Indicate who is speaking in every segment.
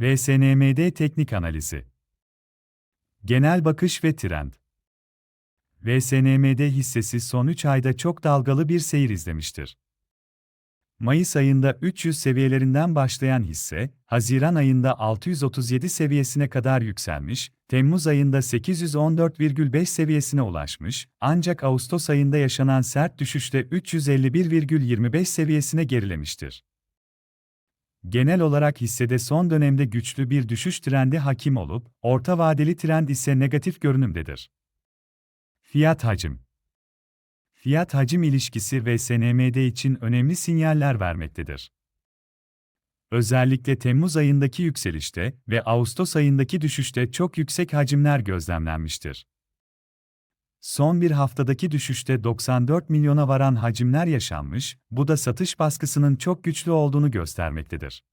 Speaker 1: VSNMD Teknik Analizi Genel bakış ve trend VSNMD hissesi son 3 ayda çok dalgalı bir seyir izlemiştir. Mayıs ayında 300 seviyelerinden başlayan hisse, Haziran ayında 637 seviyesine kadar yükselmiş, Temmuz ayında 814,5 seviyesine ulaşmış, ancak Ağustos ayında yaşanan sert düşüşte 351,25 seviyesine gerilemiştir. Genel olarak hissede son dönemde güçlü bir düşüş trendi hakim olup, orta vadeli trend ise negatif görünümdedir. Fiyat hacim Fiyat hacim ilişkisi ve SNMD için önemli sinyaller vermektedir. Özellikle Temmuz ayındaki yükselişte ve Ağustos ayındaki düşüşte çok yüksek hacimler gözlemlenmiştir. Son bir haftadaki düşüşte 94 milyona varan hacimler yaşanmış, bu da satış baskısının çok güçlü olduğunu göstermektedir.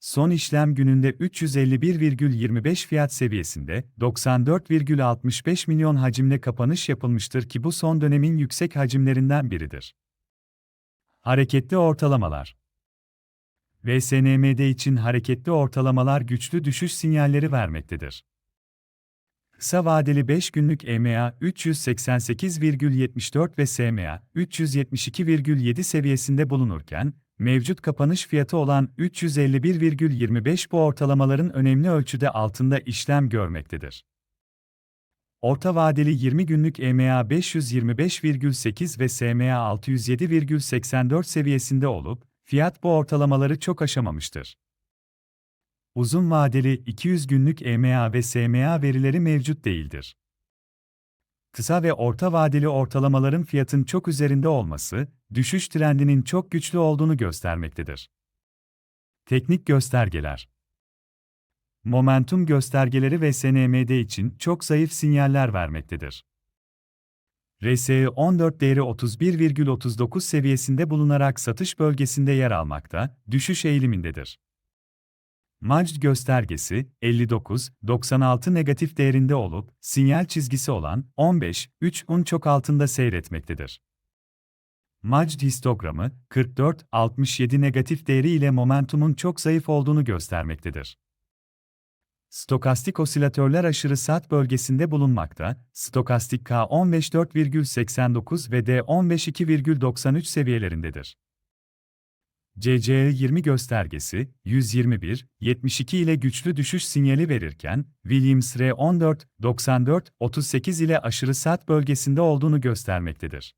Speaker 1: Son işlem gününde 351,25 fiyat seviyesinde 94,65 milyon hacimle kapanış yapılmıştır ki bu son dönemin yüksek hacimlerinden biridir. Hareketli ortalamalar VSNMD için hareketli ortalamalar güçlü düşüş sinyalleri vermektedir. Kısa vadeli 5 günlük EMA 388,74 ve SMA 372,7 seviyesinde bulunurken, mevcut kapanış fiyatı olan 351,25 bu ortalamaların önemli ölçüde altında işlem görmektedir. Orta vadeli 20 günlük EMA 525,8 ve SMA 607,84 seviyesinde olup, fiyat bu ortalamaları çok aşamamıştır. Uzun vadeli 200 günlük EMA ve SMA verileri mevcut değildir. Kısa ve orta vadeli ortalamaların fiyatın çok üzerinde olması, düşüş trendinin çok güçlü olduğunu göstermektedir. Teknik göstergeler Momentum göstergeleri ve SNMD için çok zayıf sinyaller vermektedir. RSI 14 değeri 31,39 seviyesinde bulunarak satış bölgesinde yer almakta, düşüş eğilimindedir. Majd göstergesi 59, 96 negatif değerinde olup, sinyal çizgisi olan 15, 3 un çok altında seyretmektedir. Majd histogramı 44, 67 negatif değeri ile momentumun çok zayıf olduğunu göstermektedir. Stokastik osilatörler aşırı sat bölgesinde bulunmakta, stokastik K 15.4,89 ve D 15.2,93 seviyelerindedir. CCE20 göstergesi 121, 72 ile güçlü düşüş sinyali verirken, Williams R14, 94, 38 ile aşırı sat bölgesinde olduğunu göstermektedir.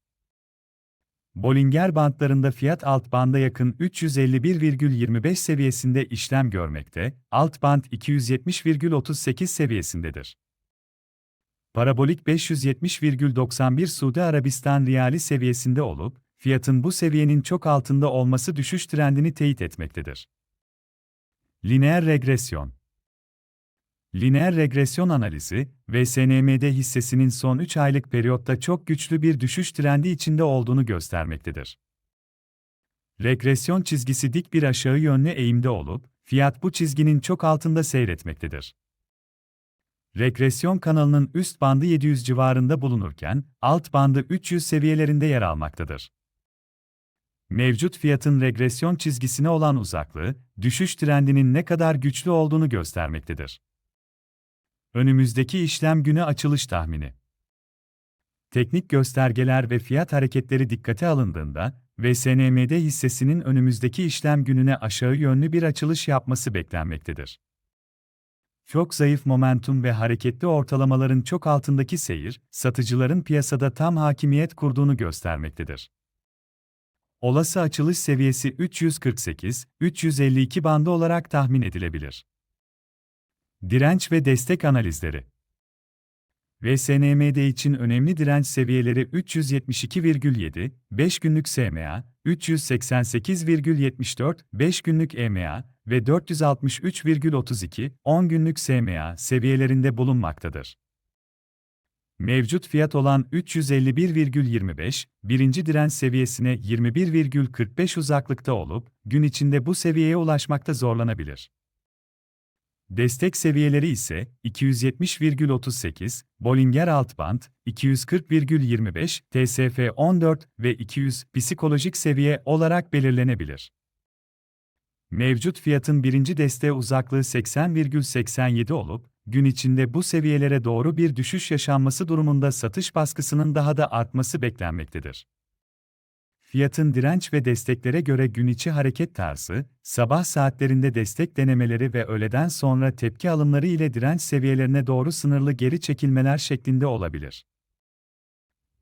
Speaker 1: Bollinger bantlarında fiyat alt banda yakın 351,25 seviyesinde işlem görmekte, alt band 270,38 seviyesindedir. Parabolik 570,91 Suudi Arabistan riyali seviyesinde olup, fiyatın bu seviyenin çok altında olması düşüş trendini teyit etmektedir. Lineer regresyon Lineer regresyon analizi, VSNMD hissesinin son 3 aylık periyotta çok güçlü bir düşüş trendi içinde olduğunu göstermektedir. Regresyon çizgisi dik bir aşağı yönlü eğimde olup, fiyat bu çizginin çok altında seyretmektedir. Regresyon kanalının üst bandı 700 civarında bulunurken, alt bandı 300 seviyelerinde yer almaktadır. Mevcut fiyatın regresyon çizgisine olan uzaklığı, düşüş trendinin ne kadar güçlü olduğunu göstermektedir. Önümüzdeki işlem günü açılış tahmini. Teknik göstergeler ve fiyat hareketleri dikkate alındığında, VSNMD hissesinin önümüzdeki işlem gününe aşağı yönlü bir açılış yapması beklenmektedir. Çok zayıf momentum ve hareketli ortalamaların çok altındaki seyir, satıcıların piyasada tam hakimiyet kurduğunu göstermektedir. Olası açılış seviyesi 348-352 bandı olarak tahmin edilebilir. Direnç ve destek analizleri VSNMD için önemli direnç seviyeleri 372,7, 5 günlük SMA, 388,74, 5 günlük EMA ve 463,32, 10 günlük SMA seviyelerinde bulunmaktadır. Mevcut fiyat olan 351,25, birinci direnç seviyesine 21,45 uzaklıkta olup, gün içinde bu seviyeye ulaşmakta zorlanabilir. Destek seviyeleri ise 270,38, Bollinger Altband, 240,25, TSF 14 ve 200 psikolojik seviye olarak belirlenebilir. Mevcut fiyatın birinci desteğe uzaklığı 80,87 olup, gün içinde bu seviyelere doğru bir düşüş yaşanması durumunda satış baskısının daha da artması beklenmektedir. Fiyatın direnç ve desteklere göre gün içi hareket tarzı, sabah saatlerinde destek denemeleri ve öğleden sonra tepki alımları ile direnç seviyelerine doğru sınırlı geri çekilmeler şeklinde olabilir.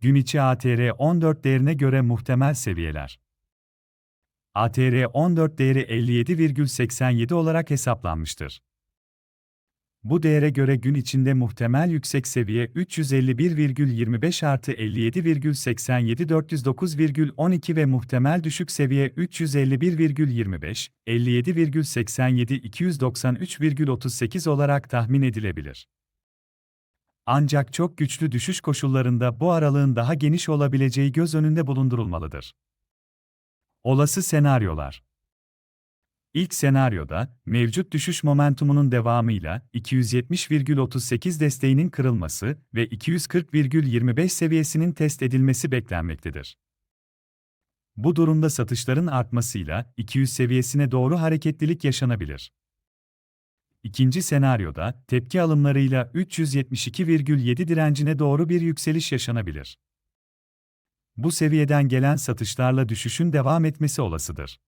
Speaker 1: Gün içi ATR 14 değerine göre muhtemel seviyeler. ATR 14 değeri 57,87 olarak hesaplanmıştır. Bu değere göre gün içinde muhtemel yüksek seviye 351,25 artı 57,87 409,12 ve muhtemel düşük seviye 351,25, 57,87 293,38 olarak tahmin edilebilir. Ancak çok güçlü düşüş koşullarında bu aralığın daha geniş olabileceği göz önünde bulundurulmalıdır. Olası senaryolar İlk senaryoda, mevcut düşüş momentumunun devamıyla 270,38 desteğinin kırılması ve 240,25 seviyesinin test edilmesi beklenmektedir. Bu durumda satışların artmasıyla 200 seviyesine doğru hareketlilik yaşanabilir. İkinci senaryoda, tepki alımlarıyla 372,7 direncine doğru bir yükseliş yaşanabilir. Bu seviyeden gelen satışlarla düşüşün devam etmesi olasıdır.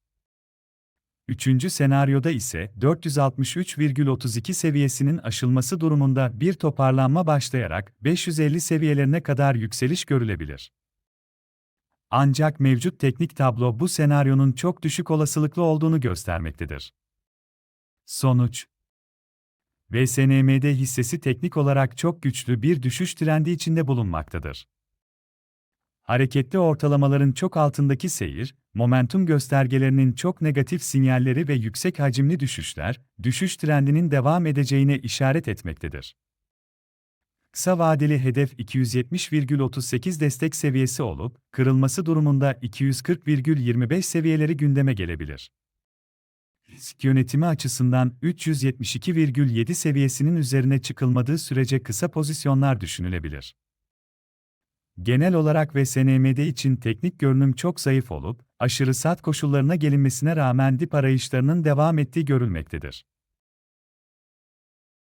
Speaker 1: Üçüncü senaryoda ise 463,32 seviyesinin aşılması durumunda bir toparlanma başlayarak 550 seviyelerine kadar yükseliş görülebilir. Ancak mevcut teknik tablo bu senaryonun çok düşük olasılıklı olduğunu göstermektedir. Sonuç VSNMD hissesi teknik olarak çok güçlü bir düşüş trendi içinde bulunmaktadır. Hareketli ortalamaların çok altındaki seyir, momentum göstergelerinin çok negatif sinyalleri ve yüksek hacimli düşüşler, düşüş trendinin devam edeceğine işaret etmektedir. Kısa vadeli hedef 270,38 destek seviyesi olup, kırılması durumunda 240,25 seviyeleri gündeme gelebilir. Risk yönetimi açısından 372,7 seviyesinin üzerine çıkılmadığı sürece kısa pozisyonlar düşünülebilir. Genel olarak ve SNMD için teknik görünüm çok zayıf olup, aşırı sat koşullarına gelinmesine rağmen dip arayışlarının devam ettiği görülmektedir.